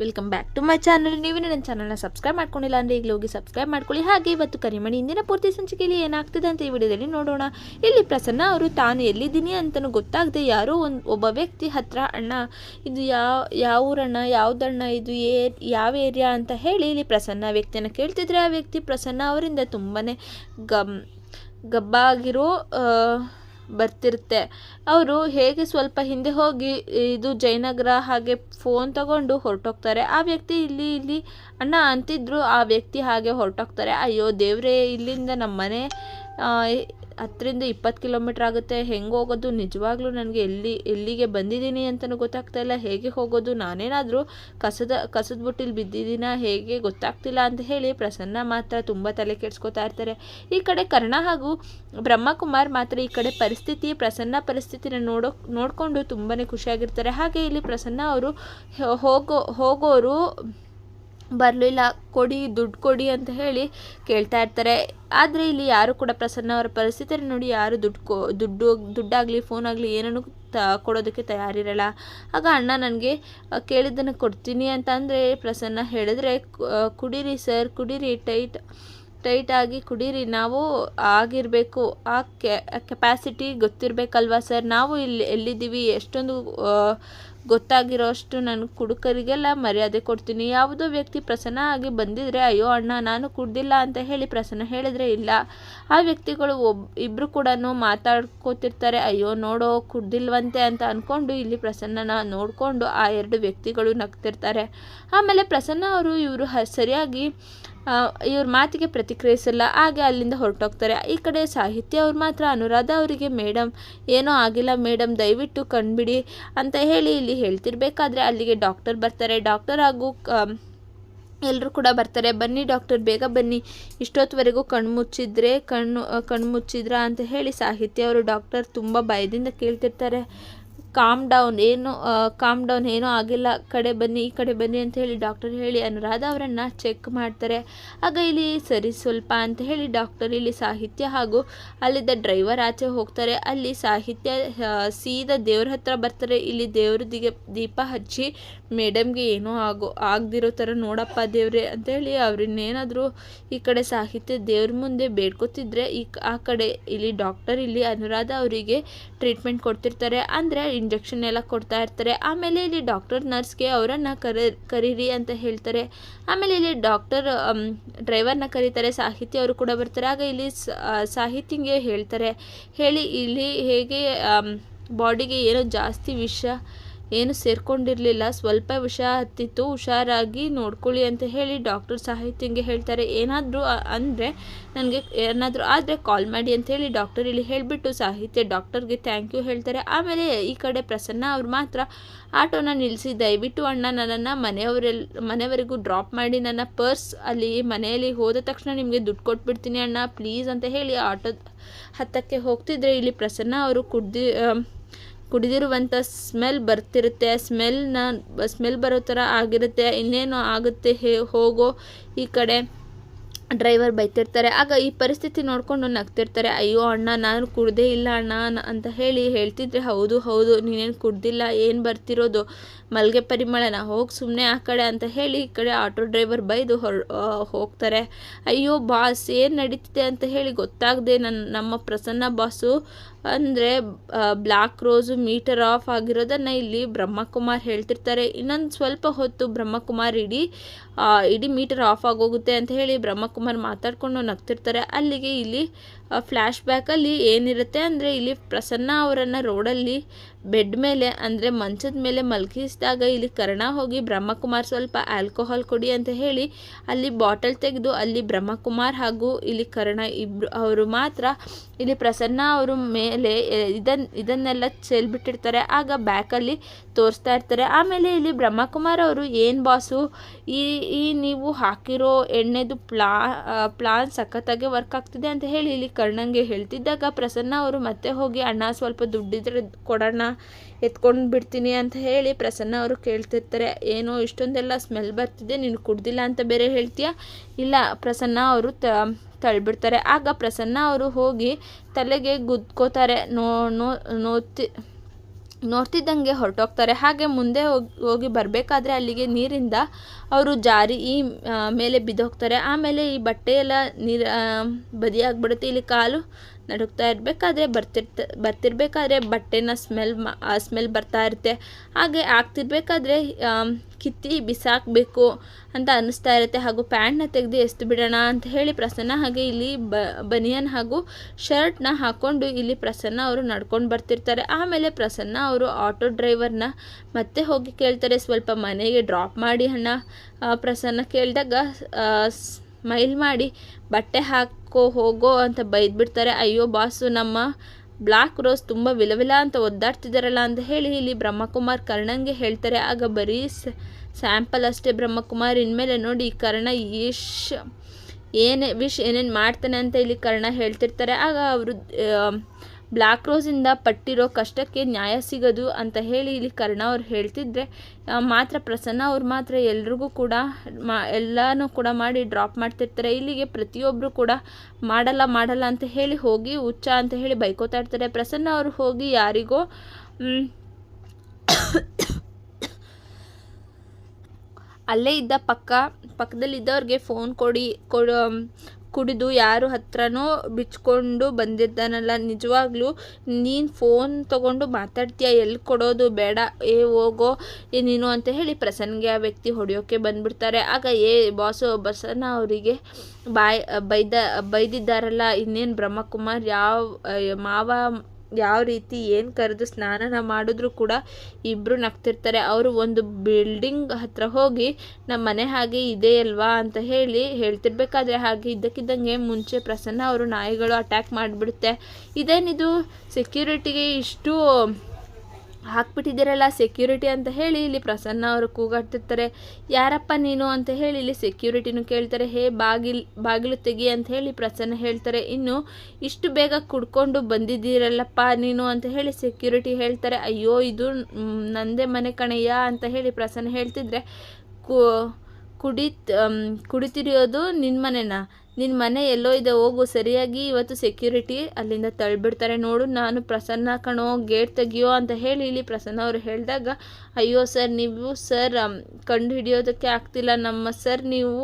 Welcome back to my channel ನೀವೇ ನನ್ನ ಚಾನಲ್ನ ಸಬ್ಸ್ಕ್ರೈಬ್ ಮಾಡ್ಕೊಂಡಿಲ್ಲ ಅಂದರೆ ಈಗ ಹೋಗಿ ಸಬ್ಸ್ಕ್ರೈಬ್ ಮಾಡ್ಕೊಳ್ಳಿ. ಹಾಗೆ ಇವತ್ತು ಕರಿಮಣಿ ಇಂದಿನ ಪೂರ್ತಿ ಸಂಚಿಕೆಯಲ್ಲಿ ಏನಾಗ್ತದೆ ಅಂತ ಈ ವಿಡಿಯೋದಲ್ಲಿ ನೋಡೋಣ. ಇಲ್ಲಿ ಪ್ರಸನ್ನ ಅವರು, ತಾನು ಎಲ್ಲಿದ್ದೀನಿ ಅಂತಲೂ ಗೊತ್ತಾಗದೆ ಯಾರೋ ಒಂದು ಒಬ್ಬ ವ್ಯಕ್ತಿ ಹತ್ರ, ಅಣ್ಣ, ಇದು ಯಾವ ಯಾವ ಊರಣ್ಣ ಯಾವುದಣ್ಣ, ಇದು ಏ, ಯಾವ ಏರಿಯಾ ಅಂತ ಹೇಳಿ ಇಲ್ಲಿ ಪ್ರಸನ್ನ ವ್ಯಕ್ತಿಯನ್ನು ಕೇಳ್ತಿದ್ರೆ ಆ ವ್ಯಕ್ತಿ ಪ್ರಸನ್ನ ಅವರಿಂದ ತುಂಬಾ ಗಮ್, ಗಬ್ಬಾಗಿರೋ ಬರ್ತಿರುತ್ತೆ. ಅವರು ಹೇಗೆ ಸ್ವಲ್ಪ ಹಿಂದೆ ಹೋಗಿ ಇದು ಜಯನಗರ ಹಾಗೆ ಫೋನ್ ತಗೊಂಡು ಹೊರಟೋಗ್ತಾರೆ. ಆ ವ್ಯಕ್ತಿ ಇಲ್ಲಿ ಇಲ್ಲಿ ಅಣ್ಣ ಅಂತಿದ್ರು, ಆ ವ್ಯಕ್ತಿ ಹಾಗೆ ಹೊರಟೋಗ್ತಾರೆ. ಅಯ್ಯೋ ದೇವರೇ, ಇಲ್ಲಿಂದ ನಮ್ಮ ಮನೆ ಹತ್ತರಿಂದ ಇಪ್ಪತ್ತು ಕಿಲೋಮೀಟ್ರ್ ಆಗುತ್ತೆ. ಹೆಂಗೆ ಹೋಗೋದು? ನಿಜವಾಗ್ಲೂ ನನಗೆ ಎಲ್ಲಿ, ಎಲ್ಲಿಗೆ ಬಂದಿದ್ದೀನಿ ಅಂತಲೂ ಗೊತ್ತಾಗ್ತಾ ಇಲ್ಲ. ಹೇಗೆ ಹೋಗೋದು? ನಾನೇನಾದರೂ ಕಸದ ಕಸದ ಬುಟ್ಟಿಲಿ ಬಿದ್ದಿದ್ದೀನ? ಹೇಗೆ ಗೊತ್ತಾಗ್ತಿಲ್ಲ ಅಂತ ಹೇಳಿ ಪ್ರಸನ್ನ ಮಾತ್ರ ತುಂಬ ತಲೆ ಕೆಡ್ಸ್ಕೊತಾ ಇರ್ತಾರೆ. ಈ ಕಡೆ ಕರ್ಣ ಹಾಗೂ ಬ್ರಹ್ಮಕುಮಾರ್ ಮಾತ್ರ ಈ ಕಡೆ ಪರಿಸ್ಥಿತಿ, ಪ್ರಸನ್ನ ಪರಿಸ್ಥಿತಿನ ನೋಡೋ, ನೋಡಿಕೊಂಡು ತುಂಬಾ ಖುಷಿಯಾಗಿರ್ತಾರೆ. ಹಾಗೆ ಇಲ್ಲಿ ಪ್ರಸನ್ನ ಅವರು ಹೋಗೋ, ಹೋಗೋರು ಬರಲಿಲ್ಲ ಕೊಡಿ, ದುಡ್ಡು ಕೊಡಿ ಅಂತ ಹೇಳಿ ಕೇಳ್ತಾ ಇರ್ತಾರೆ. ಆದರೆ ಇಲ್ಲಿ ಯಾರು ಕೂಡ ಪ್ರಸನ್ನ ಅವರ ಪರಿಸ್ಥಿತಿ ನೋಡಿ ಯಾರು ದುಡ್ಡು ಕೊ, ದುಡ್ಡು, ದುಡ್ಡಾಗಲಿ, ಫೋನಾಗಲಿ ಏನನ್ನು ತ, ಕೊಡೋದಕ್ಕೆ ತಯಾರಿರಲ್ಲ. ಆಗ ಅಣ್ಣ ನನಗೆ ಕೇಳಿದ್ದನ್ನು ಕೊಡ್ತೀನಿ ಅಂತ ಅಂದರೆ ಪ್ರಸನ್ನ ಹೇಳಿದ್ರೆ ಕುಡೀರಿ ಸರ್, ಕುಡೀರಿ, ಟೈಟ್, ಟೈಟಾಗಿ ಕುಡೀರಿ, ನಾವು ಆಗಿರಬೇಕು. ಆ ಕೆಪಾಸಿಟಿ ಗೊತ್ತಿರಬೇಕಲ್ವಾ ಸರ್? ನಾವು ಇಲ್ಲಿ ಎಲ್ಲಿದ್ದೀವಿ? ಎಷ್ಟೊಂದು ಆ, ಗೊತ್ತಾಗಿರೋ ಅಷ್ಟು ನಾನು ಕುಡುಕರಿಗೆಲ್ಲ ಮರ್ಯಾದೆ ಕೊಡ್ತೀನಿ. ಯಾವುದೋ ವ್ಯಕ್ತಿ ಪ್ರಸನ್ನ ಆಗಿ ಬಂದಿದ್ರೆ ಅಯ್ಯೋ ಅಣ್ಣ ನಾನು ಕುಡ್ದಿಲ್ಲ ಅಂತ ಹೇಳಿ ಪ್ರಸನ್ನ ಹೇಳಿದ್ರೆ ಇಲ್ಲ. ಆ ವ್ಯಕ್ತಿಗಳು ಒಬ್ ಇಬ್ಬರು ಕೂಡ ಮಾತಾಡ್ಕೋತಿರ್ತಾರೆ ಅಯ್ಯೋ ನೋಡೋ ಕುಡ್ದಿಲ್ವಂತೆ ಅಂತ ಅಂದ್ಕೊಂಡು ಇಲ್ಲಿ ಪ್ರಸನ್ನನ ನೋಡಿಕೊಂಡು ಆ ಎರಡು ವ್ಯಕ್ತಿಗಳು ನಗ್ತಿರ್ತಾರೆ. ಆಮೇಲೆ ಪ್ರಸನ್ನ ಅವರು ಇವರು ಸರಿಯಾಗಿ ಇವ್ರ ಮಾತಿಗೆ ಪ್ರತಿಕ್ರಿಯಿಸಲ್ಲ. ಹಾಗೆ ಅಲ್ಲಿಂದ ಹೊರಟೋಗ್ತಾರೆ. ಈ ಕಡೆ ಸಾಹಿತ್ಯ ಅವ್ರು ಮಾತ್ರ, ಅನುರಾಧ ಅವರಿಗೆ ಮೇಡಮ್ ಏನೋ ಆಗಿಲ್ಲ ಮೇಡಮ್ ದಯವಿಟ್ಟು ಕಣ್ಬಿಡಿ ಅಂತ ಹೇಳಿ ಇಲ್ಲಿ ಹೇಳ್ತಿರ್ಬೇಕಾದ್ರೆ ಅಲ್ಲಿಗೆ ಡಾಕ್ಟರ್ ಬರ್ತಾರೆ. ಡಾಕ್ಟರ್ ಹಾಗೂ ಎಲ್ಲರೂ ಕೂಡ ಬರ್ತಾರೆ. ಬನ್ನಿ ಡಾಕ್ಟರ್, ಬೇಗ ಬನ್ನಿ. ಇಷ್ಟೊತ್ತುವರೆಗೂ ಕಣ್ಣು ಮುಚ್ಚಿದ್ರೆ, ಕಣ್ಣು ಕಣ್ಣು ಮುಚ್ಚಿದ್ರಾ ಅಂತ ಹೇಳಿ ಸಾಹಿತ್ಯ ಅವರು ಡಾಕ್ಟರ್ ತುಂಬ ಭಯದಿಂದ ಕೇಳ್ತಿರ್ತಾರೆ. ಕಾಮ್ ಡೌನ್ ಏನು ಕಾಮ್ ಡೌನ್ ಏನೂ ಆಗಿಲ್ಲ. ಕಡೆ ಬನ್ನಿ, ಈ ಕಡೆ ಬನ್ನಿ ಅಂತ ಹೇಳಿ ಡಾಕ್ಟರ್ ಹೇಳಿ, ಅನುರಾಧ ಅವರನ್ನು ಚೆಕ್ ಮಾಡ್ತಾರೆ. ಆಗ ಇಲ್ಲಿ ಸರಿ ಸ್ವಲ್ಪ ಅಂತ ಹೇಳಿ ಡಾಕ್ಟರ್ ಇಲ್ಲಿ ಸಾಹಿತ್ಯ ಹಾಗೂ ಅಲ್ಲಿದ್ದ ಡ್ರೈವರ್ ಆಚೆ ಹೋಗ್ತಾರೆ. ಅಲ್ಲಿ ಸಾಹಿತ್ಯ ಸೀದ ದೇವ್ರ ಹತ್ರ ಬರ್ತಾರೆ. ಇಲ್ಲಿ ದೇವ್ರದಿಗೆ ದೀಪ ಹಚ್ಚಿ, ಮೇಡಮ್ಗೆ ಏನೋ ಆಗೋ, ಆಗದಿರೋ ಥರ ನೋಡಪ್ಪ ದೇವ್ರೆ ಅಂತೇಳಿ ಅವ್ರನ್ನೇನಾದರೂ ಈ ಕಡೆ ಸಾಹಿತ್ಯ ದೇವ್ರ ಮುಂದೆ ಬೇಡ್ಕೊತಿದ್ರೆ, ಈ, ಆ ಕಡೆ ಇಲ್ಲಿ ಡಾಕ್ಟರ್ ಇಲ್ಲಿ ಅನುರಾಧ ಅವರಿಗೆ ಟ್ರೀಟ್ಮೆಂಟ್ ಕೊಡ್ತಿರ್ತಾರೆ. ಅಂದರೆ ಇಂಜೆಕ್ಷನ್ ಎಲ್ಲ ಕೊಡ್ತಾ ಇರ್ತಾರೆ. ಆಮೇಲೆ ಇಲ್ಲಿ ಡಾಕ್ಟರ್ ನರ್ಸ್ಗೆ ಅವರನ್ನು ಕರೆ, ಕರೀರಿ ಅಂತ ಹೇಳ್ತಾರೆ. ಆಮೇಲೆ ಇಲ್ಲಿ ಡಾಕ್ಟರ್ ಡ್ರೈವರ್ನ ಕರೀತಾರೆ. ಸಾಹಿತ್ಯ ಅವರು ಕೂಡ ಬರ್ತಾರೆ. ಆಗ ಇಲ್ಲಿ ಸಾಹಿತ್ಯಂಗೆ ಹೇಳ್ತಾರೆ. ಹೇಳಿ ಇಲ್ಲಿ ಹೇಗೆ ಬಾಡಿಗೆ ಏನೋ ಜಾಸ್ತಿ ವಿಷ ಏನು ಸೇರ್ಕೊಂಡಿರಲಿಲ್ಲ. ಸ್ವಲ್ಪ ವಿಷ ಹತ್ತಿತ್ತು, ಹುಷಾರಾಗಿ ನೋಡ್ಕೊಳ್ಳಿ ಅಂತ ಹೇಳಿ ಡಾಕ್ಟರ್ ಸಾಹಿತ್ಯಂಗೆ ಹೇಳ್ತಾರೆ. ಏನಾದರೂ ಅಂದರೆ ನನಗೆ ಏನಾದರೂ ಆದರೆ ಕಾಲ್ ಮಾಡಿ ಅಂತ ಹೇಳಿ ಡಾಕ್ಟರ್ ಇಲ್ಲಿ ಹೇಳಿಬಿಟ್ಟು ಸಾಹಿತ್ಯ ಡಾಕ್ಟರ್ಗೆ ಥ್ಯಾಂಕ್ ಯು ಹೇಳ್ತಾರೆ. ಆಮೇಲೆ ಈ ಕಡೆ ಪ್ರಸನ್ನ ಅವ್ರು ಮಾತ್ರ ಆಟೋನ ನಿಲ್ಲಿಸಿ ದಯವಿಟ್ಟು ಅಣ್ಣ ನನ್ನನ್ನು ಮನೆಯವರೆಲ್, ಮನೆಯವರೆಗೂ ಡ್ರಾಪ್ ಮಾಡಿ ನನ್ನ ಪರ್ಸ್ ಅಲ್ಲಿ, ಮನೆಯಲ್ಲಿ ಹೋದ ತಕ್ಷಣ ನಿಮಗೆ ದುಡ್ಡು ಕೊಟ್ಬಿಡ್ತೀನಿ ಅಣ್ಣ. ಪ್ಲೀಸ್ ಅಂತ ಹೇಳಿ ಆಟೋ ಹತ್ತಕ್ಕೆ ಹೋಗ್ತಿದ್ರೆ ಇಲ್ಲಿ ಪ್ರಸನ್ನ ಅವರು ಕುಡ್ದು ಕುಡಿದಿರುವಂಥ ಸ್ಮೆಲ್ ಬರ್ತಿರುತ್ತೆ ಸ್ಮೆಲ್ನ, ಸ್ಮೆಲ್ ಬರೋ ಥರ ಆಗಿರುತ್ತೆ, ಇನ್ನೇನು ಆಗುತ್ತೆ ಹೇ, ಹೋಗೋ ಈ ಕಡೆ ಡ್ರೈವರ್ ಬೈತಿರ್ತಾರೆ. ಆಗ ಈ ಪರಿಸ್ಥಿತಿ ನೋಡಿಕೊಂಡು ನಗ್ತಿರ್ತಾರೆ, ಅಯ್ಯೋ ಅಣ್ಣ, ನಾನು ಕುಡ್ದೇ ಇಲ್ಲ ಅಣ್ಣ ಅಂತ ಹೇಳಿ ಹೇಳ್ತಿದ್ರೆ, ಹೌದು ಹೌದು, ನೀನೇನು ಕುಡ್ದಿಲ್ಲ, ಏನು ಬರ್ತಿರೋದು? ಮಲ್ಗೆ ಪರಿಮಳನ ಹೋಗಿ ಸುಮ್ಮನೆ ಆ ಕಡೆ ಅಂತ ಹೇಳಿ ಈ ಕಡೆ ಆಟೋ ಡ್ರೈವರ್ ಬೈದು ಹೊರ ಹೋಗ್ತಾರೆ. ಅಯ್ಯೋ ಬಾಸ್, ಏನು ನಡೀತಿದೆ? ಅಂತ ಹೇಳಿ ಗೊತ್ತಾಗದೆ ನನ್ನ ನಮ್ಮ ಪ್ರಸನ್ನ ಬಾಸು ಅಂದರೆ ಬ್ಲ್ಯಾಕ್ ರೋಸು ಮೀಟರ್ ಆಫ್ ಆಗಿರೋದನ್ನು ಇಲ್ಲಿ ಬ್ರಹ್ಮಕುಮಾರ್ ಹೇಳ್ತಿರ್ತಾರೆ. ಇನ್ನೊಂದು ಸ್ವಲ್ಪ ಹೊತ್ತು ಬ್ರಹ್ಮಕುಮಾರ್ ಇಡೀ ಇಡೀ ಮೀಟರ್ ಆಫ್ ಆಗೋಗುತ್ತೆ ಅಂತ ಹೇಳಿ ಬ್ರಹ್ಮಕುಮಾರ್ ಮಾತಾಡ್ಕೊಂಡು ನಗ್ತಿರ್ತಾರೆ. ಅಲ್ಲಿಗೆ ಇಲ್ಲಿ ಫ್ಲ್ಯಾಶ್ ಬ್ಯಾಕಲ್ಲಿ ಏನಿರುತ್ತೆ ಅಂದರೆ ಇಲ್ಲಿ ಪ್ರಸನ್ನ ಅವರನ್ನು ರೋಡಲ್ಲಿ ಬೆಡ್ ಮೇಲೆ ಅಂದರೆ ಮಂಚದ ಮೇಲೆ ಮಲಗಿಸಿದಾಗ ಇಲ್ಲಿ ಕರ್ಣ ಹೋಗಿ, ಬ್ರಹ್ಮಕುಮಾರ್ ಸ್ವಲ್ಪ ಆಲ್ಕೋಹಾಲ್ ಕೊಡಿ ಅಂತ ಹೇಳಿ ಅಲ್ಲಿ ಬಾಟಲ್ ತೆಗೆದು ಅಲ್ಲಿ ಬ್ರಹ್ಮಕುಮಾರ್ ಹಾಗೂ ಇಲ್ಲಿ ಕರ್ಣ ಇಬ್ಬರು ಅವರು ಮಾತ್ರ ಇಲ್ಲಿ ಪ್ರಸನ್ನ ಅವರು ಮೇಲೆ ಇದನ್ನ ಇದನ್ನೆಲ್ಲ ಚೆಲ್ಬಿಟ್ಟಿರ್ತಾರೆ. ಆಗ ಬ್ಯಾಕಲ್ಲಿ ತೋರಿಸ್ತಾ ಇರ್ತಾರೆ. ಆಮೇಲೆ ಇಲ್ಲಿ ಬ್ರಹ್ಮಕುಮಾರ್ ಅವರು, ಏನು ಬಾಸು, ಈ ಈ ನೀವು ಹಾಕಿರೋ ಎಣ್ಣೆದು ಪ್ಲಾ ಪ್ಲಾನ್ ಸಖತ್ತಾಗಿ ವರ್ಕ್ ಆಗ್ತಿದೆ ಅಂತ ಹೇಳಿ ಇಲ್ಲಿ ಕರ್ಣಂಗೆ ಹೇಳ್ತಿದ್ದಾಗ ಪ್ರಸನ್ನ ಅವರು ಮತ್ತೆ ಹೋಗಿ, ಅಣ್ಣ, ಸ್ವಲ್ಪ ದುಡ್ಡಿದ್ರೆ ಕೊಡೋಣ ಎತ್ಕೊಂಡು ಬಿಡ್ತೀನಿ ಅಂತ ಹೇಳಿ ಪ್ರಸನ್ನ ಅವರು ಕೇಳ್ತಿರ್ತಾರೆ, ಏನೋ ಇಷ್ಟೊಂದೆಲ್ಲ ಸ್ಮೆಲ್ ಬರ್ತಿದೆ, ನೀನು ಕುಡ್ದಿಲ್ಲ ಅಂತ ಬೇರೆ ಹೇಳ್ತೀಯ? ಇಲ್ಲ, ಪ್ರಸನ್ನ ಅವರು ತ, ತಳ್ಬಿಡ್ತಾರೆ. ಆಗ ಪ್ರಸನ್ನ ಅವರು ಹೋಗಿ ತಲೆಗೆ ಗುದ್ಕೋತಾರೆ. No no ನೋತಿ ನೋಡ್ತಿದ್ದಂಗೆ ಹೊರಟೋಗ್ತಾರೆ. ಹಾಗೆ ಮುಂದೆ ಹೋಗಿ ಹೋಗಿ ಬರಬೇಕಾದ್ರೆ ಅಲ್ಲಿಗೆ ನೀರಿಂದ ಅವರು ಜಾರಿ ಈ ಮೇಲೆ ಬಿದ್ದೋಗ್ತಾರೆ. ಆಮೇಲೆ ಈ ಬಟ್ಟೆ ಎಲ್ಲ ನೀರು ಬದಿಯಾಗ್ಬಿಡುತ್ತೆ. ಇಲ್ಲಿ ಕಾಲು ನಡುಗ್ತಾ ಇರಬೇಕಾದ್ರೆ ಬರ್ತಿರ್ತ, ಬರ್ತಿರ್ಬೇಕಾದ್ರೆ ಬಟ್ಟೆನ ಸ್ಮೆಲ್ ಆ ಸ್ಮೆಲ್ ಬರ್ತಾ ಇರುತ್ತೆ. ಹಾಗೆ ಆಗ್ತಿರ್ಬೇಕಾದ್ರೆ ಕಿತ್ತಿ ಬಿಸಾಕಬೇಕು ಅಂತ ಅನ್ನಿಸ್ತಾ ಇರುತ್ತೆ. ಹಾಗೂ ಪ್ಯಾಂಟ್ನ ತೆಗೆದು ಎಸ್ದು ಬಿಡೋಣ ಅಂತ ಹೇಳಿ ಪ್ರಸನ್ನ ಹಾಗೆ ಇಲ್ಲಿ ಬ, ಬನಿಯನ್ ಹಾಗೂ ಶರ್ಟ್ನ ಹಾಕ್ಕೊಂಡು ಇಲ್ಲಿ ಪ್ರಸನ್ನ ಅವರು ನಡ್ಕೊಂಡು ಬರ್ತಿರ್ತಾರೆ. ಆಮೇಲೆ ಪ್ರಸನ್ನ ಅವರು ಆಟೋ ಡ್ರೈವರ್ನ ಮತ್ತೆ ಹೋಗಿ ಕೇಳ್ತಾರೆ, ಸ್ವಲ್ಪ ಮನೆಗೆ ಡ್ರಾಪ್ ಮಾಡಿ ಹಣ ಪ್ರಸನ್ನ ಕೇಳಿದಾಗ ಸ್ಮೈಲ್ ಮಾಡಿ, ಬಟ್ಟೆ ಹಾಕೋ ಹೋಗೋ ಅಂತ ಬೈದ್ಬಿಡ್ತಾರೆ, ಅಯ್ಯೋ ಬಾಸು, ನಮ್ಮ ಬ್ಲಾಕ್ ರೋಸ್ ತುಂಬ ವಿಲವಿಲ ಅಂತ ಒದ್ದಾಡ್ತಿದ್ದಾರಲ್ಲ ಅಂತ ಹೇಳಿ ಇಲ್ಲಿ ಬ್ರಹ್ಮಕುಮಾರ್ ಕರ್ಣಂಗೆ ಹೇಳ್ತಾರೆ. ಆಗ ಬರೀ ಸ್ಯಾಂಪಲ್ ಅಷ್ಟೇ ಬ್ರಹ್ಮಕುಮಾರ್. ಇನ್ಮೇಲೆ ನೋಡಿ ಕರ್ಣ ಇಶ್ ಏನೇ, ವಿಶ್ ಏನೇನು ಮಾಡ್ತಾನೆ ಅಂತ ಇಲ್ಲಿ ಕರ್ಣ ಹೇಳ್ತಿರ್ತಾರೆ. ಆಗ ಅವರು ಬ್ಲ್ಯಾಕ್ ರೋಸಿಂದ ಪಟ್ಟಿರೋ ಕಷ್ಟಕ್ಕೆ ನ್ಯಾಯ ಸಿಗೋದು ಅಂತ ಹೇಳಿ ಇಲ್ಲಿ ಕರ್ಣ ಅವ್ರು ಹೇಳ್ತಿದ್ರೆ ಮಾತ್ರ ಪ್ರಸನ್ನ ಅವ್ರು ಮಾತ್ರ ಎಲ್ರಿಗೂ ಕೂಡ ಮಾ, ಎಲ್ಲನೂ ಕೂಡ ಮಾಡಿ ಡ್ರಾಪ್ ಮಾಡ್ತಿರ್ತಾರೆ. ಇಲ್ಲಿಗೆ ಪ್ರತಿಯೊಬ್ಬರು ಕೂಡ ಮಾಡಲ್ಲ ಮಾಡಲ್ಲ ಅಂತ ಹೇಳಿ ಹೋಗಿ ಹುಚ್ಚ ಅಂತ ಹೇಳಿ ಬೈಕೋತಾ ಇರ್ತಾರೆ. ಪ್ರಸನ್ನ ಅವರು ಹೋಗಿ ಯಾರಿಗೋ ಅಲ್ಲೇ ಇದ್ದ ಪಕ್ಕ, ಪಕ್ಕದಲ್ಲಿದ್ದವ್ರಿಗೆ ಫೋನ್ ಕೊಡಿ, ಕೊಡು ಕುಡಿದು ಯಾರು ಹತ್ರನೋ ಬಿಚ್ಕೊಂಡು ಬಂದಿದ್ದಾನಲ್ಲ. ನಿಜವಾಗ್ಲೂ ನೀನು ಫೋನ್ ತಗೊಂಡು ಮಾತಾಡ್ತೀಯ? ಎಲ್ಲಿ ಕೊಡೋದು? ಬೇಡ. ಏ, ಹೋಗೋ. ಏ, ನೀನು ಅಂತ ಹೇಳಿ ಪ್ರಸನ್ಗೆ ಆ ವ್ಯಕ್ತಿ ಹೊಡೆಯೋಕ್ಕೆ ಬಂದ್ಬಿಡ್ತಾರೆ. ಆಗ, ಏ ಬಾಸು ಬಸನ ಅವರಿಗೆ ಬಾಯ್, ಬೈದ, ಬೈದಿದ್ದಾರಲ್ಲ. ಇನ್ನೇನು ಬ್ರಹ್ಮಕುಮಾರ್? ಯಾವ, ಮಾವ ಯಾವ ರೀತಿ ಏನು ಕರೆದು ಸ್ನಾನನ ಮಾಡಿದ್ರು ಕೂಡ ಇಬ್ಬರು ನಗ್ತಿರ್ತಾರೆ. ಅವರು ಒಂದು ಬಿಲ್ಡಿಂಗ್ ಹತ್ರ ಹೋಗಿ ನಮ್ಮ ಮನೆ ಹಾಗೆ ಇದೆ ಅಲ್ವಾ? ಅಂತ ಹೇಳಿ ಹೇಳ್ತಿರ್ಬೇಕಾದ್ರೆ ಹಾಗೆ ಇದ್ದಕ್ಕಿದ್ದಂಗೆ ಮುಂಚೆ ಪ್ರಸನ್ನ ಅವರು ನಾಯಿಗಳು ಅಟ್ಯಾಕ್ ಮಾಡಿಬಿಡುತ್ತೆ. ಇದೇನಿದು ಸೆಕ್ಯೂರಿಟಿಗೆ ಇಷ್ಟು ಹಾಕ್ಬಿಟ್ಟಿದ್ದೀರಲ್ಲ ಸೆಕ್ಯೂರಿಟಿ ಅಂತ ಹೇಳಿ ಇಲ್ಲಿ ಪ್ರಸನ್ನ ಅವರು ಕೂಗಾಡ್ತಿರ್ತಾರೆ. ಯಾರಪ್ಪ ನೀನು ಅಂತ ಹೇಳಿ ಇಲ್ಲಿ ಸೆಕ್ಯೂರಿಟಿನೂ ಕೇಳ್ತಾರೆ. ಹೇ, ಬಾಗಿಲ್, ಬಾಗಿಲು ತೆಗಿ ಅಂತ ಹೇಳಿ ಪ್ರಸನ್ನ ಹೇಳ್ತಾರೆ. ಇನ್ನು ಇಷ್ಟು ಬೇಗ ಕುಡ್ಕೊಂಡು ಬಂದಿದ್ದೀರಲ್ಲಪ್ಪ ನೀನು ಅಂತ ಹೇಳಿ ಸೆಕ್ಯೂರಿಟಿ ಹೇಳ್ತಾರೆ. ಅಯ್ಯೋ, ಇದು ನಂದೇ ಮನೆ ಕಣಯ್ಯ ಅಂತ ಹೇಳಿ ಪ್ರಸನ್ನ ಹೇಳ್ತಿದ್ರೆ, ಕು, ಕುಡಿತ್ ಕುಡಿತಿರಿಯೋದು ನಿನ್ನ ಮನೆನಾ? ನಿನ್ನ ಮನೆ ಎಲ್ಲೋ ಇದೆ, ಹೋಗು. ಸರಿಯಾಗಿ ಇವತ್ತು ಸೆಕ್ಯೂರಿಟಿ ಅಲ್ಲಿಂದ ತಳ್ಳಿಬಿಡ್ತಾರೆ ನೋಡು. ನಾನು ಪ್ರಸನ್ನ ಕಣೋ ಗೇಟ್ ತೆಗಿಯೋ ಅಂತ ಹೇಳಿ ಇಲ್ಲಿ ಪ್ರಸನ್ನ ಅವರು ಹೇಳಿದಾಗ, ಅಯ್ಯೋ ಸರ್ ನೀವು ಸರ್ ಕಂಡು ಹಿಡಿಯೋದಕ್ಕೆ ಆಗ್ತಿಲ್ಲ. ನಮ್ಮ ಸರ್ ನೀವು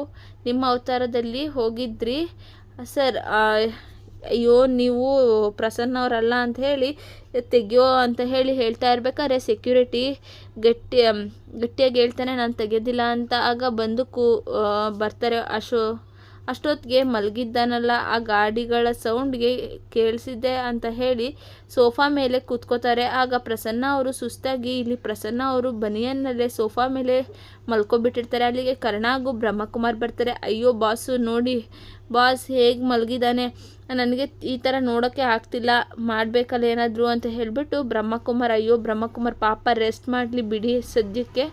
ನಿಮ್ಮ ಅವತಾರದಲ್ಲಿ ಹೋಗಿದ್ರಿ. ಸರ್ ಅಯ್ಯೋ, ನೀವು ಪ್ರಸನ್ನ ಅವರಲ್ಲ ಅಂತ ಹೇಳಿ, ತೆಗಿಯೋ ಅಂತ ಹೇಳಿ ಹೇಳ್ತಾ ಇರ್ಬೇಕಾದ್ರೆ ಸೆಕ್ಯೂರಿಟಿ ಗಟ್ಟಿ ಗಟ್ಟಿಯಾಗಿ ಹೇಳ್ತಾನೆ, ನಾನು ತೆಗೆಯೋದಿಲ್ಲ ಅಂತ. ಆಗ ಬಂದು ಬರ್ತಾರೆ ಅಶೋ ಅಷ್ಟೊತ್ತಿಗೆ ಮಲಗಿದ್ದಾನಲ್ಲ, ಆ ಗಾಡಿಗಳ ಸೌಂಡ್ಗೆ ಕೇಳಿಸಿದೆ ಅಂತ ಹೇಳಿ ಸೋಫಾ ಮೇಲೆ ಕೂತ್ಕೋತಾರೆ. ಆಗ ಪ್ರಸನ್ನ ಅವರು ಸುಸ್ತಾಗಿ, ಇಲ್ಲಿ ಪ್ರಸನ್ನ ಅವರು ಬನಿಯನ್ನಲ್ಲೇ ಸೋಫಾ ಮೇಲೆ ಮಲ್ಕೊಬಿಟ್ಟಿರ್ತಾರೆ. ಅಲ್ಲಿಗೆ ಕರ್ಣ ಹಾಗೂ ಬ್ರಹ್ಮಕುಮಾರ್ ಬರ್ತಾರೆ. ಅಯ್ಯೋ ಬಾಸು ನೋಡಿ ಬಾಸ್ ಹೇಗೆ ಮಲಗಿದ್ದಾನೆ? ನನಗೆ ಈ ಥರ ನೋಡೋಕ್ಕೆ ಆಗ್ತಿಲ್ಲ, ಮಾಡಬೇಕಲ್ಲ ಏನಾದರೂ ಅಂತ ಹೇಳಿಬಿಟ್ಟು ಬ್ರಹ್ಮಕುಮಾರ್, ಅಯ್ಯೋ ಬ್ರಹ್ಮಕುಮಾರ್ ಪಾಪ ರೆಸ್ಟ್ ಮಾಡಲಿ ಬಿಡಿ ಸದ್ಯಕ್ಕೆ.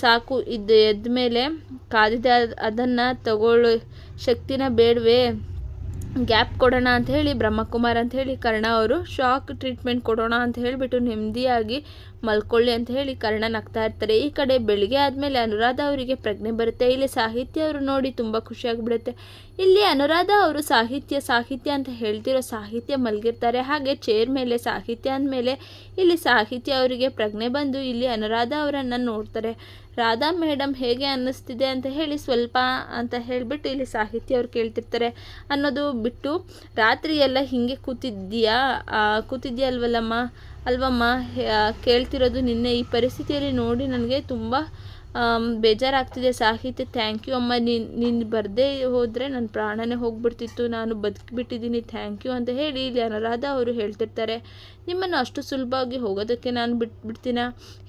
ಸಾಕು. ಇದ್ದ ಎದ್ದ ಮೇಲೆ ಕಾದಿದೆ ಅದನ್ನು ತಗೊಳ್ಳೋ ಶಕ್ತಿನ ಬೇಡವೇ? ಗ್ಯಾಪ್ ಕೊಡೋಣ ಅಂತ ಹೇಳಿ, ಬ್ರಹ್ಮಕುಮಾರ್ ಅಂತ ಹೇಳಿ, ಕರ್ಣ ಅವರು ಶಾಕ್ ಟ್ರೀಟ್ಮೆಂಟ್ ಕೊಡೋಣ ಅಂತ ಹೇಳಿಬಿಟ್ಟು ನೆಮ್ಮದಿಯಾಗಿ ಮಲ್ಕೊಳ್ಳಿ ಅಂತ ಹೇಳಿ ಕರ್ಣ ನಗ್ತಾ ಇರ್ತಾರೆ. ಈ ಕಡೆ ಬೆಳಿಗ್ಗೆ ಆದಮೇಲೆ ಅನುರಾಧ ಅವರಿಗೆ ಪ್ರಜ್ಞೆ ಬರುತ್ತೆ. ಇಲ್ಲಿ ಸಾಹಿತ್ಯ ಅವರು ನೋಡಿ ತುಂಬ ಖುಷಿಯಾಗಿಬಿಡುತ್ತೆ. ಇಲ್ಲಿ ಅನುರಾಧ ಅವರು ಸಾಹಿತ್ಯ ಸಾಹಿತ್ಯ ಅಂತ ಹೇಳ್ತಿರೋ ಸಾಹಿತ್ಯ ಮಲಗಿರ್ತಾರೆ. ಹಾಗೆ ಚೇರ್ ಮೇಲೆ, ಸಾಹಿತ್ಯ ಅಂದಮೇಲೆ ಇಲ್ಲಿ ಸಾಹಿತ್ಯ ಅವರಿಗೆ ಪ್ರಜ್ಞೆ ಬಂದು ಇಲ್ಲಿ ಅನುರಾಧ ಅವರನ್ನು ನೋಡ್ತಾರೆ. ರಾಧಾ ಮೇಡಮ್ ಹೇಗೆ ಅನ್ನಿಸ್ತಿದೆ ಅಂತ ಹೇಳಿ ಸ್ವಲ್ಪ ಅಂತ ಹೇಳಿಬಿಟ್ಟು ಇಲ್ಲಿ ಸಾಹಿತ್ಯ ಅವ್ರು ಕೇಳ್ತಿರ್ತಾರೆ. ಅನ್ನೋದು ಬಿಟ್ಟು, ರಾತ್ರಿ ಎಲ್ಲ ಹೀಗೆ ಕೂತಿದ್ದೀಯಾ? ಕೂತಿದ್ಯಾ ಅಲ್ವಲ್ಲಮ್ಮ? ಅಲ್ವಮ್ಮ? ಕೇಳ್ತಿರೋದು ನಿನ್ನೆ. ಈ ಪರಿಸ್ಥಿತಿಯಲ್ಲಿ ನೋಡಿ ನನಗೆ ತುಂಬ ಬೇಜಾರಾಗ್ತಿದೆ ಸಾಹಿತ್ಯ ಥ್ಯಾಂಕ್ ಯು ಅಮ್ಮ. ನೀನು ನೀನು ಬರದೇ ಹೋದರೆ ನನ್ನ ಪ್ರಾಣನೇ ಹೋಗ್ಬಿಡ್ತಿತ್ತು. ನಾನು ಬದುಕಿಬಿಟ್ಟಿದ್ದೀನಿ. ಥ್ಯಾಂಕ್ ಯು ಅಂತ ಹೇಳಿ ಇಲ್ಲಿ ಅನುರಾಧ ಅವರು ಹೇಳ್ತಿರ್ತಾರೆ. ನಿಮ್ಮನ್ನು ಅಷ್ಟು ಸುಲಭವಾಗಿ ಹೋಗೋದಕ್ಕೆ ನಾನು ಬಿಟ್ಬಿಡ್ತೀನ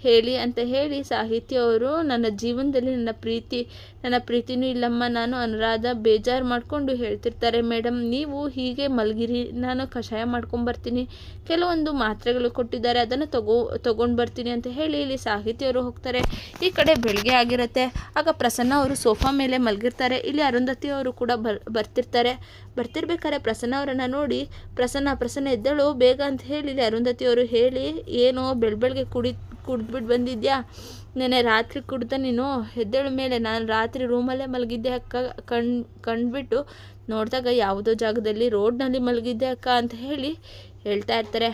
ಹೇಳಿ ಅಂತ ಹೇಳಿ ಸಾಹಿತ್ಯ ಅವರು, ನನ್ನ ಜೀವನದಲ್ಲಿ ನನ್ನ ಪ್ರೀತಿ, ನನ್ನ ಪ್ರೀತಿನೂ ಇಲ್ಲಮ್ಮ, ನಾನು ಅನುರಾಧ ಬೇಜಾರು ಮಾಡಿಕೊಂಡು ಹೇಳ್ತಿರ್ತಾರೆ ಮೇಡಮ್ ನೀವು ಹೀಗೆ ಮಲಗಿರಿ, ನಾನು ಕಷಾಯ ಮಾಡ್ಕೊಂಬರ್ತೀನಿ. ಕೆಲವೊಂದು ಮಾತ್ರೆಗಳು ಕೊಟ್ಟಿದ್ದಾರೆ, ಅದನ್ನು ತಗೋ, ತೊಗೊಂಡು ಬರ್ತೀನಿ ಅಂತ ಹೇಳಿ ಇಲ್ಲಿ ಸಾಹಿತ್ಯ ಅವರು ಹೋಗ್ತಾರೆ. ಈ ಕಡೆ ಬೆಳಗ್ಗೆ ಆಗಿರುತ್ತೆ, ಆಗ ಪ್ರಸನ್ನ ಅವರು ಸೋಫಾ ಮೇಲೆ ಮಲಗಿರ್ತಾರೆ, ಇಲ್ಲಿ ಅರುಂಧತಿ ಅವರು ಕೂಡ ಬರ್, ಬರ್ತಿರ್ತಾರೆ. ಬರ್ತಿರ್ಬೇಕಾದ್ರೆ ಪ್ರಸನ್ನ ಅವರನ್ನು ನೋಡಿ, ಪ್ರಸನ್ನ ಪ್ರಸನ್ನ ಎದ್ದೇಳು, ಬೇಗ ಅಂತ ಹೇಳಿ. ಅರುಂಧತಿ ಅವರು ಹೇಳಿ, ಏನೋ ಬೆಳ್ಬೆಳಗ್ಗೆ ಕುಡಿ ಕುಡಿದ್ಬಿಟ್ಟು ಬಂದಿದ್ಯಾ? ನೆನೆ ರಾತ್ರಿ ಕುಡ್ದ ನೀನು? ಎದ್ದೇಳ ಮೇಲೆ. ನಾನು ರಾತ್ರಿ ರೂಮಲ್ಲೇ ಮಲಗಿದ್ದೆ ಅಕ್ಕ, ಕಣ್ ಕಂಡುಬಿಟ್ಟು ನೋಡಿದಾಗ ಯಾವುದೋ ಜಾಗದಲ್ಲಿ ರೋಡ್ನಲ್ಲಿ ಮಲಗಿದ್ದೆ ಅಕ್ಕ ಅಂತ ಹೇಳಿ ಹೇಳ್ತಾ ಇರ್ತಾರೆ.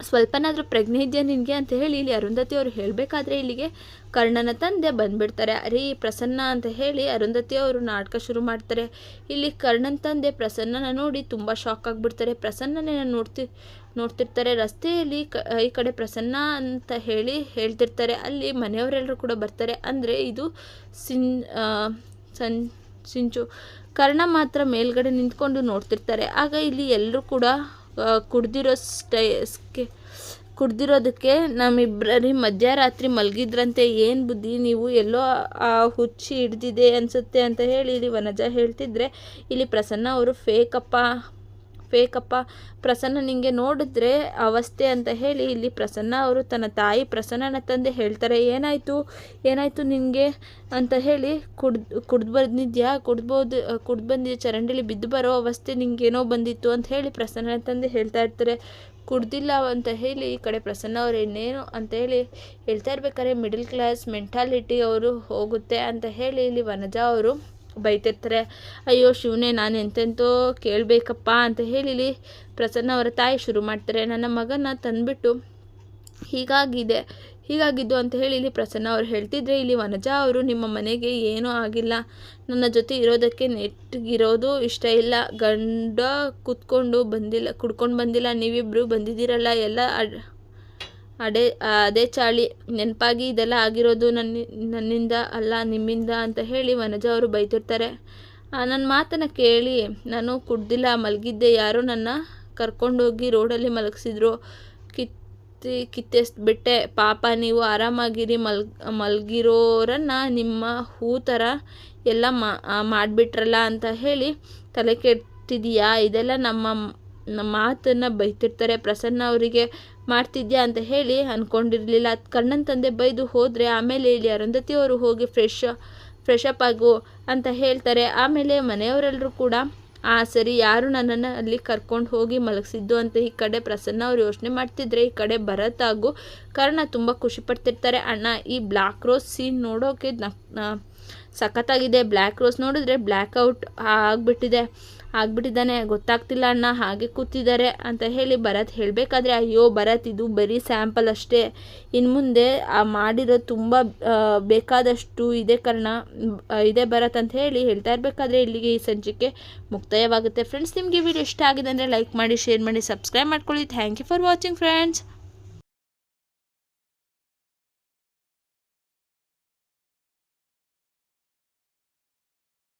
ಸ್ವಲ್ಪನಾದರೂ ಪ್ರಜ್ಞೆ ಇದೆಯಾ ನಿನಗೆ ಅಂತ ಹೇಳಿ ಇಲ್ಲಿ ಅರುಂಧತಿ ಅವರು ಹೇಳಬೇಕಾದ್ರೆ ಇಲ್ಲಿಗೆ ಕರ್ಣನ ತಂದೆ ಬಂದ್ಬಿಡ್ತಾರೆ. ಅರೇ ಪ್ರಸನ್ನ ಅಂತ ಹೇಳಿ ಅರುಂಧತಿ ಅವರು ನಾಟಕ ಶುರು ಮಾಡ್ತಾರೆ. ಇಲ್ಲಿ ಕರ್ಣನ ತಂದೆ ಪ್ರಸನ್ನನ ನೋಡಿ ತುಂಬ ಶಾಕ್ ಆಗಿಬಿಡ್ತಾರೆ. ಪ್ರಸನ್ನನೇ ನೋಡ್ತಿ, ನೋಡ್ತಿರ್ತಾರೆ. ರಸ್ತೆಯಲ್ಲಿ ಕ, ಈ ಕಡೆ ಪ್ರಸನ್ನ ಅಂತ ಹೇಳಿ ಹೇಳ್ತಿರ್ತಾರೆ. ಅಲ್ಲಿ ಮನೆಯವರೆಲ್ಲರೂ ಕೂಡ ಬರ್ತಾರೆ. ಅಂದರೆ ಇದು ಸಿನ್ ಸನ್, ಸಿಂಚು ಕರ್ಣ ಮಾತ್ರ ಮೇಲ್ಗಡೆ ನಿಂತ್ಕೊಂಡು ನೋಡ್ತಿರ್ತಾರೆ. ಆಗ ಇಲ್ಲಿ ಎಲ್ಲರೂ ಕೂಡ ಕುಡ್ದಿರೋ ಸ್ಟೈ ಕುಡ್ದಿರೋದಕ್ಕೆ ನಮ್ಮಿಬ್ಬರಿ ಮಧ್ಯರಾತ್ರಿ ಮಲಗಿದ್ರಂತೆ, ಏನು ಬುದ್ಧಿ ನೀವು ಎಲ್ಲೋ ಆ ಹುಚ್ಚಿ ಹಿಡ್ದಿದೆ ಅನಿಸುತ್ತೆ ಅಂತ ಹೇಳಿ ಇಲ್ಲಿ ವನಜ ಹೇಳ್ತಿದ್ರೆ, ಇಲ್ಲಿ ಪ್ರಸನ್ನ ಅವರು ಫೇಕಪ್ಪ ಫೇಕಪ್ಪ ಪ್ರಸನ್ನ ನಿಮಗೆ ನೋಡಿದ್ರೆ ಅವಸ್ಥೆ ಅಂತ ಹೇಳಿ ಇಲ್ಲಿ ಪ್ರಸನ್ನ ಅವರು ತನ್ನ ತಾಯಿ ಪ್ರಸನ್ನನ ತಂದೆ ಹೇಳ್ತಾರೆ, ಏನಾಯಿತು? ಏನಾಯಿತು ನಿನಗೆ ಅಂತ ಹೇಳಿ ಕುಡ್ದು ಕುಡ್ದು ಬಂದಿದ್ಯಾ? ಕುಡ್ಬೋದು, ಕುಡ್ದು ಬಂದಿದ್ಯಾ? ಚರಂಡಿಲಿ ಬಿದ್ದು ಬರೋ ಅವಸ್ಥೆ ನಿಂಗೇನೋ ಬಂದಿತ್ತು ಅಂತ ಹೇಳಿ ಪ್ರಸನ್ನನ ತಂದೆ ಹೇಳ್ತಾ ಇರ್ತಾರೆ. ಕುಡ್ದಿಲ್ಲ ಅಂತ ಹೇಳಿ ಈ ಕಡೆ ಪ್ರಸನ್ನ ಅವ್ರು ಇನ್ನೇನು? ಅಂತ ಹೇಳಿ ಹೇಳ್ತಾ ಇರ್ಬೇಕಾದ್ರೆ, ಮಿಡಲ್ ಕ್ಲಾಸ್ ಮೆಂಟಾಲಿಟಿ ಅವರು ಹೋಗುತ್ತೆ. ಅಂತ ಹೇಳಿ ಇಲ್ಲಿ ವನಜಾ ಅವರು ಬೈತಿರ್ತಾರೆ, ಅಯ್ಯೋ ಶಿವನೇ, ನಾನು ಎಂತೆಂತೋ ಕೇಳಬೇಕಪ್ಪ ಅಂತ ಹೇಳಿ ಪ್ರಸನ್ನ ಅವರ ತಾಯಿ ಶುರು ಮಾಡ್ತಾರೆ. ನನ್ನ ಮಗನ ತಂದುಬಿಟ್ಟು ಹೀಗಾಗಿದೆ, ಹೀಗಾಗಿದ್ದು ಅಂತ ಹೇಳಿ ಇಲ್ಲಿ ಪ್ರಸನ್ನ ಅವರು. ಹೇಳ್ತಿದ್ರೆ ಇಲ್ಲಿ ವನಜಾ ಅವರು, ನಿಮ್ಮ ಮನೆಗೆ ಏನೂ ಆಗಿಲ್ಲ. ನನ್ನ ಜೊತೆ ಇರೋದಕ್ಕೆ ನೆಟ್ಟಿಗಿರೋದು ಇಷ್ಟ ಇಲ್ಲ. ಗಂಡ ಕೂತ್ಕೊಂಡು ಬಂದಿಲ್ಲ, ಕುಡ್ಕೊಂಡು ಬಂದಿಲ್ಲ. ನೀವಿಬ್ಬರು ಬಂದಿದ್ದೀರಲ್ಲ, ಎಲ್ಲ ಅಡೆ ಅದೇ ಚಾಳಿ, ನೆನಪಾಗಿ ಇದೆಲ್ಲ ಆಗಿರೋದು ನನ್ನ ನನ್ನಿಂದ ಅಲ್ಲ, ನಿಮ್ಮಿಂದ ಅಂತ ಹೇಳಿ ವನಜ ಅವರು ಬೈತಿರ್ತಾರೆ. ನನ್ನ ಮಾತನ್ನು ಕೇಳಿ, ನಾನು ಕುಡ್ದಿಲ್ಲ, ಮಲಗಿದ್ದೆ, ಯಾರೋ ನನ್ನ ಕರ್ಕೊಂಡೋಗಿ ರೋಡಲ್ಲಿ ಮಲಗಿಸಿದ್ರು. ಕಿತ್ತಿ, ಕಿತ್ತೆಸ್ಬಿಟ್ಟೆ. ಪಾಪ, ನೀವು ಆರಾಮಾಗಿರಿ, ಮಲ್, ಮಲಗಿರೋರನ್ನು ನಿಮ್ಮ ಹೂ ಥರ ಎಲ್ಲ ಮಾಡಿಬಿಟ್ರಲ್ಲ ಅಂತ ಹೇಳಿ ತಲೆ ಕೆಟ್ಟಿದೆಯಾ ಇದೆಲ್ಲ ನಮ್ಮ ನಮ್ಮ ಮಾತನ್ನು ಬೈತಿರ್ತಾರೆ ಪ್ರಸನ್ನ ಅವರಿಗೆ. ಮಾಡ್ತಿದ್ಯಾ ಅಂತ ಹೇಳಿ ಅಂದ್ಕೊಂಡಿರಲಿಲ್ಲ ಕಣ್ಣನ ತಂದೆ ಬೈದು ಹೋದರೆ ಆಮೇಲೆ ಇಲ್ಲಿ ಅರುಂಧತಿ ಅವರು ಹೋಗಿ ಫ್ರೆಶ್ ಫ್ರೆಶ್ ಅಪ್ ಆಗು ಅಂತ ಹೇಳ್ತಾರೆ. ಆಮೇಲೆ ಮನೆಯವರೆಲ್ಲರೂ ಕೂಡ, ಆ, ಸರಿ, ಯಾರು ನನ್ನನ್ನು ಅಲ್ಲಿ ಕರ್ಕೊಂಡು ಹೋಗಿ ಮಲಗಿಸಿದ್ದು ಅಂತ ಈ ಕಡೆ ಪ್ರಸನ್ನ ಅವ್ರು ಯೋಚನೆ ಮಾಡ್ತಿದ್ರೆ ಈ ಕಡೆ ಭರತ್ ಹಾಗೂ ಕರ್ಣ ತುಂಬ ಖುಷಿ ಪಡ್ತಿರ್ತಾರೆ. ಅಣ್ಣ, ಈ ಬ್ಲ್ಯಾಕ್ ರೋಸ್ ಸೀನ್ ನೋಡೋಕೆ ಸಖತ್ತಾಗಿದೆ. ಬ್ಲ್ಯಾಕ್ ರೋಸ್ ನೋಡಿದ್ರೆ ಬ್ಲ್ಯಾಕ್ ಔಟ್ ಆಗಿಬಿಟ್ಟಿದೆ. ಆಗ್ಬಿಟ್ಟಿದ್ದಾನೆ. ಗೊತ್ತಾಗ್ತಿಲ್ಲ ಅಣ್ಣ, ಹಾಗೆ ಕೂತಿದ್ದಾರೆ ಅಂತ ಹೇಳಿ ಭರತ್ ಹೇಳಬೇಕಾದ್ರೆ, ಅಯ್ಯೋ, ಭರತ್, ಇದು ಬರೀ ಸ್ಯಾಂಪಲ್ ಅಷ್ಟೇ. ಇನ್ನು ಮುಂದೆ, ಆ ಮಾಡಿರೋ ತುಂಬ ಬೇಕಾದಷ್ಟು ಇದೆ ಕಾರಣ. ಇದೆ ಭರತ್ ಅಂತ ಹೇಳಿ ಹೇಳ್ತಾ ಇರಬೇಕಾದ್ರೆ ಇಲ್ಲಿಗೆ ಈ ಸಂಚಿಕೆ ಮುಕ್ತಾಯವಾಗುತ್ತೆ. ಫ್ರೆಂಡ್ಸ್, ನಿಮಗೆ ವಿಡಿಯೋ ಇಷ್ಟ ಆಗಿದೆ ಅಂದರೆ ಲೈಕ್ ಮಾಡಿ, ಶೇರ್ ಮಾಡಿ, ಸಬ್ಸ್ಕ್ರೈಬ್ ಮಾಡ್ಕೊಳ್ಳಿ. Thank you for watching, friends.